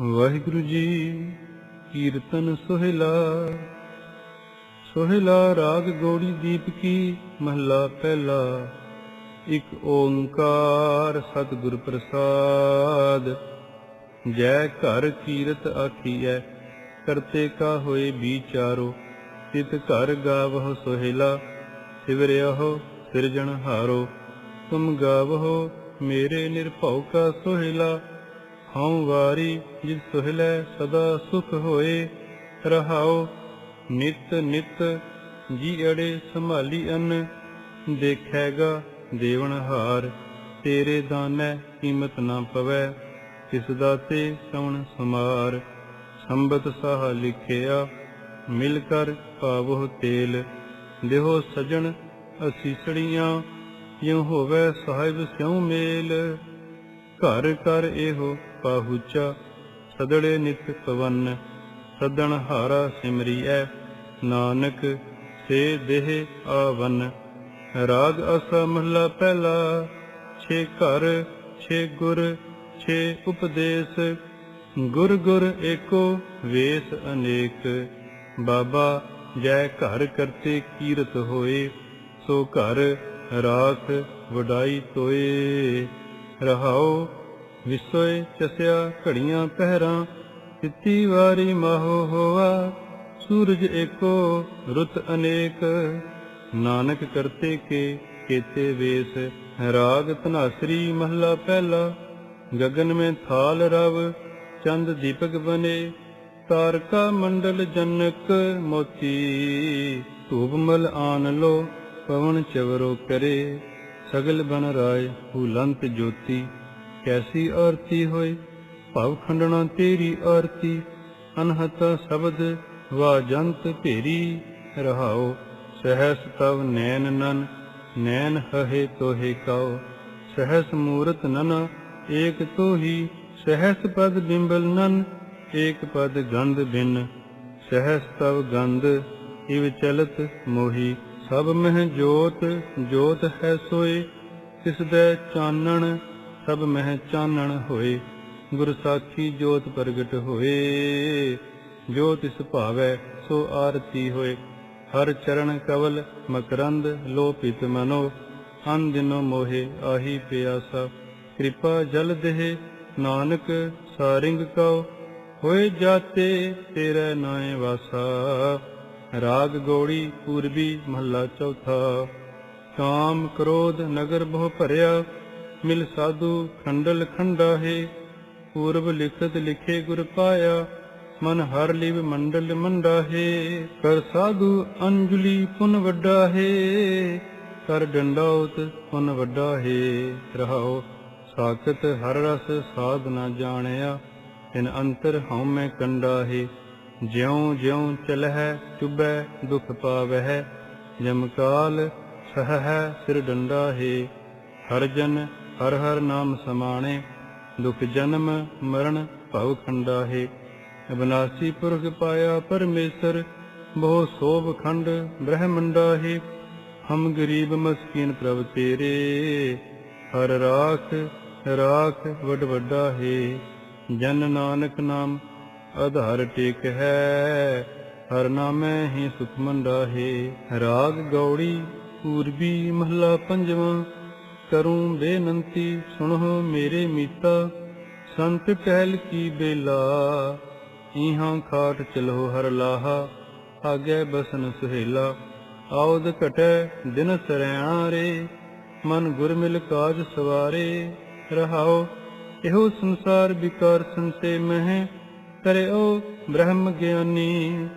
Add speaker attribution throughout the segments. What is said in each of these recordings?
Speaker 1: ਵਾਹਿਗੁਰੂ ਜੀ, ਕੀਰਤਨ ਸੋਹਿਲਾ ਸੋਹਿਲਾ ਰਾਗ ਗੌੜੀ ਦੀਪ ਕੀ ਮਹਲਾ ਪਹਿਲਾ, ਇੱਕ ਓੰਕਾਰ ਸਤਿਗੁਰ ਪ੍ਰਸਾਦ। ਜੈ ਘਰ ਕੀਰਤ ਆਖੀਐ, ਕਰਤੇ ਕਾ ਹੋਏ ਵਿਚਾਰੋ, ਤਿਤ ਘਰ ਗਾਵਹੁ ਸੋਹਿਲਾ ਸਿਵਰਿਆਹੋ ਸਿਰਜਣ ਹਾਰੋ, ਤੁਮ ਗਾਵਹੁ ਮੇਰੇ ਨਿਰਭਉ ਕਾ ਸੋਹਿਲਾ। ਹਉ ਵਾਰੀ ਜਿਸ ਸੁਹਿਲੈ ਸਦਾ ਸੁਖ ਹੋਏ ਰਹਾਉ, ਨਿਤ ਨਿਤ ਜੀ ਅੜੇ ਸੰਭਾਲੀ ਅਨ, ਦੇਖੈਗਾ ਦੇਵਨ ਹਾਰ, ਤੇਰੇ ਦਾਨੈ ਕੀਮਤ ਨਾ ਪਵੈ, ਤਿਸ ਦਾਤੇ ਸਵਣ ਸਮਾਰ, ਸੰਬਤ ਸਾਹ ਲਿਖਿਆ, ਮਿਲ ਕਰ ਪਾਵੋ ਤੇਲ, ਦੇਹੋ ਸਜਣ ਅਸੀਸੜੀਆਂ, ਜਿਉ ਹੋਵੇ ਸਾਹਿਬ ਸਿਉ ਮੇਲ, ਘਰ ਕਰ ਇਹੋ ਪਾਹੁਚਾ ਸਦੜੇ ਨਿਤ ਪਵਨ ਸਦਣ ਹਾਰਾ ਸਿਮਰੀਐ, ਨਾਨਕ ਸੇ ਦੇਹ ਆਵਨ। ਰਾਗ ਅਸਾ ਮਹਲਾ ਪਹਿਲਾ, ਛੇ ਘਰ, ਛੇ ਗੁਰ, ਛੇ ਉਪਦੇਸ਼। ਗੁਰ ਗੁਰ ਏਕੋ ਵੇਸ ਅਨੇਕ। ਬਾਬਾ, ਜੈ ਘਰ ਕਰਤੇ ਕੀਰਤ ਹੋਏ, ਸੋ ਘਰ ਰਾਖ ਵਡਾਈ ਤੋਏ। ਰਹਾਓ ਵਿਸੋਏ ਚਸਿਆ ਘੜੀਆਂ ਪਹਿਰਾਂ ਸਿੱਤੀ ਵਾਰੀ ਮਾਹੋ ਹੋਆ, ਸੂਰਜ ਏਕੋ ਰੁੱਤ ਅਨੇਕ। ਨਾਨਕ ਕਰਤੇ ਕੇ ਕੇਤੇ ਵੇਸ, ਰਾਗ ਧਨਾਸਰੀ ਮਹਲਾ ਪਹਿਲਾ। ਗਗਨ ਮੇ ਥਾਲ ਰਵ, ਚੰਦ ਦੀਪਕ ਬਨੇ। ਤਾਰਕਾ ਮੰਡਲ ਜਨਕ ਮੋਤੀ ਧੂਪਮਲ ਆਨ ਲੋ, ਪਵਨ ਚਵਰੋ ਕਰੇ। ਸਗਲ ਬਨ ਰਾਏ ਹੁਲੰਤ ਜੋਤੀ। ਕੈਸੀ ਆਰਤੀ ਹੋਏ ਭਵ ਖੰਡਣਾ ਤੇਰੀ ਆਰਤੀ, ਅਨਹਤ ਸ਼ਬਦ ਵਾਜੰਤ ਭੇਰੀ ਰਹਾਓ। ਸਹਸ ਤਵ ਨੈਨ ਨਨ ਨੈਨ ਹਹੇ ਤੋਹੇ ਕਉ ਸਹਸ ਮੂਰਤ ਨਨ, ਏਕ ਤੋਹੀ। ਸਹਸ ਪਦ ਬਿੰਬਲ ਨਨ, ਏਕ ਪਦ ਗੰਧ ਬਿਨ। ਸਹਸ ਤਵ ਗੰਧ, ਇਵ ਚਲਤ ਮੋਹੀ। ਸਭ ਮਹਿ ਜੋਤ ਜੋਤ ਹੈ ਸੋਏ। ਤਿਸ ਦੇ ਚਾਨਣ ਸਭ ਮਹਿ ਚਾਨਣ ਹੋਏ, ਗੁਰ ਸਾਖੀ ਜੋਤ ਪ੍ਰਗਟ ਹੋਏ। ਜੋ ਤਿਸ ਭਾਵੈ, ਸੋ ਆਰਤੀ ਹੋਏ। ਹਰ ਚਰਨ ਕਵਲ ਮਕਰੰਦ ਲੋਪਿਤ ਮਨੋ। ਅਨ ਦਿਨੋ ਮੋਹਿ ਆਹੀ ਪਿਆਸਾ। ਕਿਰਪਾ ਜਲ ਦੇਹ, ਨਾਨਕ ਸਾਰਿੰਗ ਕਉ ਹੋਏ ਜਾਤੇ ਤੇਰੇ ਨਾਏ ਵਾਸਾ। ਰਾਗ ਗੌੜੀ ਪੂਰਬੀ ਮਹੱਲਾ ਚੌਥਾ। ਕਾਮ ਕ੍ਰੋਧ ਨਗਰ ਬਹੁ ਭਰਿਆ। ਮਿਲ ਸਾਧੂ ਖੰਡਲ ਖੰਡਾ ਹੈ। ਪੂਰਬ ਲਿਖਤ ਲਿਖੇ ਗੁਰ ਪਾਇਆ, ਮਨ ਹਰ ਲਿਵ ਮੰਡਲ ਮੰਡਾ ਹੈ। ਕਰ ਸਾਧੂ ਅੰਜਲੀ ਪੁਨ ਵੱਡਾ ਹੈ, ਕਰ ਡੰਡਾਉਤ ਪੁਨ ਵੱਡਾ ਹੈ। ਰਹਾਓ ਸਾਖਤ ਹਰ ਰਸ ਸਾਧ ਨਾ ਜਾਣਿਆ, ਤਿਨ ਅੰਤਰ ਹਉ ਮੈਂ ਕੰਡਾ ਹੈ। ਜਿਉ ਜਿਉ ਚਲਹਿ ਚੁਬੈ ਦੁਖ ਪਾਵਹਿ, ਜਮ ਕਾਲ ਸਹਹਿ ਸਿਰ ਡੰਡਾ ਹੈ। ਹਰ ਜਨ ਹਰ ਹਰ ਨਾਮ ਸਮਾਣੇ, ਦੁਖ ਜਨਮ ਮਰਨ ਭਵ ਖੰਡਾ ਹੈ ਅਬਨਾਸੀ ਪੁਰਖ ਪਾਇਆ ਪਰਮੇਸ਼ਰ, ਬਹੁ ਸੋਭ ਖੰਡ ਬ੍ਰਹਮੰਡਾ ਹੈ ਹਮ ਗਰੀਬ ਮਸਕੀਨ ਪ੍ਰਭ ਤੇਰੇ, ਹਰ ਰਾਖ ਰਾਖ ਵਡ ਵੱਡਾ ਹੈ ਜਨ ਨਾਨਕ ਨਾਮ ਆਧਾਰ ਟੇਕ ਹੈ, ਹਰ ਨਾਮੈ ਹੀ ਸੁਖ ਮੰਡਾ ਹੈ ਰਾਗ ਗੌੜੀ, ਪੂਰਬੀ ਮਹਲਾ ਪੰਜਵਾਂ ਕਰੂੰ ਬੇਨੰਤੀ, ਸੁਣੋ ਮੇਰੇ ਮੀਤਾ, ਸੰਤ ਟਹਿਲ ਕੀ ਬੇਲਾ ਇਹਾਂ ਖਾਟ ਚਲੋ ਹਰ ਲਾਹਾ, ਆਗੇ ਬਸਨ ਸੁਹੇਲਾ, ਆਉਦ ਘਟੈ ਦਿਨ ਸਰੈਣਾ ਰੇ, ਮਨ ਗੁਰ ਮਿਲ ਕਾਜ ਸਵਾਰੇ, ਰਹਾਓ, ਇਹੋ ਸੰਸਾਰ ਵਿਕਾਰ ਸੰਤੇ ਮਹਿ, ਕਰਿਓ ਬ੍ਰਹਮ ਗਿਆਨੀ,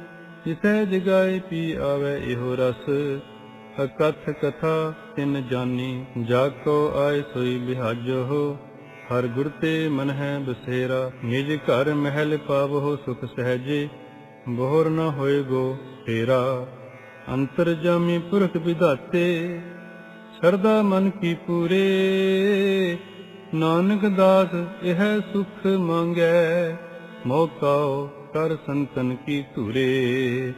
Speaker 1: ਜਿਸੈ ਜਗਾਏ ਪੀ ਆਵੇ ਇਹੋ ਰਸ। ਅਕਥ ਕਥਾ ਤਿਨ ਜਾਨੀ, ਜਾ ਕੋ ਆਏ ਸੋਈ ਬਿਹਾਜੋ ਹਰ ਗੁਰ ਤੇ ਮਨ ਹੈ ਬਸੇਰਾ, ਨਿਜ ਘਰ ਮਹਿਲ ਪਾਵੋ ਸੁਖ ਸਹਜੇ। ਬੋਹਰ ਨ ਹੋਏਗੋ ਤੇਰਾ, ਅੰਤਰ ਜਾਮੀ ਪੁਰਖ ਵਿਦਾਤੇ ਸਰਦਾ ਮਨ ਕੀ ਪੂਰੇ, ਨਾਨਕ ਦਾਸ ਇਹ ਸੁਖ ਮੰਗੈ। ਮੋਕਾਓ ਕਰ ਸੰਤਨ ਕੀ ਧੂਰੇ।